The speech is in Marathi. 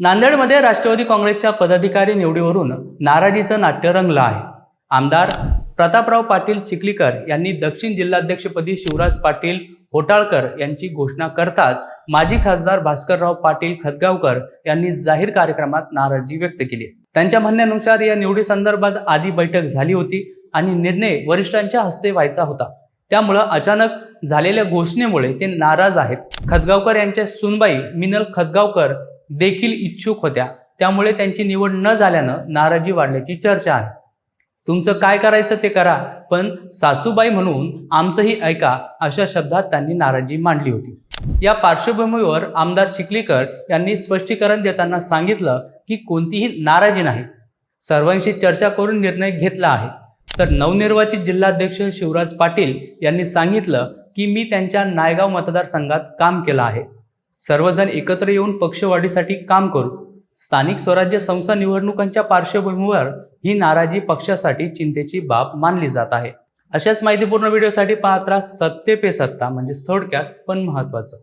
नांदेडमध्ये राष्ट्रवादी काँग्रेसच्या पदाधिकारी निवडीवरून नाराजीचं नाट्य रंगलं आहे. आमदार प्रतापराव पाटील चिखलीकर यांनी दक्षिण जिल्हाध्यक्षपदी शिवराज पाटील होटाळकर यांची घोषणा करताच माजी खासदार भास्करराव पाटील खतगावकर यांनी जाहीर कार्यक्रमात नाराजी व्यक्त केली. त्यांच्या म्हणण्यानुसार या निवडीसंदर्भात आधी बैठक झाली होती आणि निर्णय वरिष्ठांच्या हस्ते व्हायचा होता. त्यामुळं अचानक झालेल्या घोषणेमुळे ते नाराज आहेत. खतगावकर यांच्या सुनबाई मिनल खतगावकर देखील इच्छुक होत्या. त्यामुळे त्यांची निवड न झाल्यानं नाराजी वाढल्याची चर्चा आहे. तुमचं काय करायचं ते करा पण सासूबाई म्हणून आमचंही ऐका अशा शब्दात त्यांनी नाराजी मांडली होती. या पार्श्वभूमीवर आमदार चिखलीकर यांनी स्पष्टीकरण देताना सांगितलं की कोणतीही नाराजी नाही. सर्वांशी चर्चा करून निर्णय घेतला आहे. तर नवनिर्वाचित जिल्हाध्यक्ष शिवराज पाटील यांनी सांगितलं की मी त्यांच्या नायगाव मतदारसंघात काम केलं आहे. सर्वजण एकत्र येऊन पक्षवाढीसाठी काम करू. स्थानिक स्वराज्य संस्था निवडणुकांच्या पार्श्वभूमीवर ही नाराजी पक्षासाठी चिंतेची बाब मानली जात आहे. अशाच माहितीपूर्ण व्हिडिओसाठी पाहत राहा सत्ते पे सत्ता म्हणजे थोडक्यात पण महत्वाचं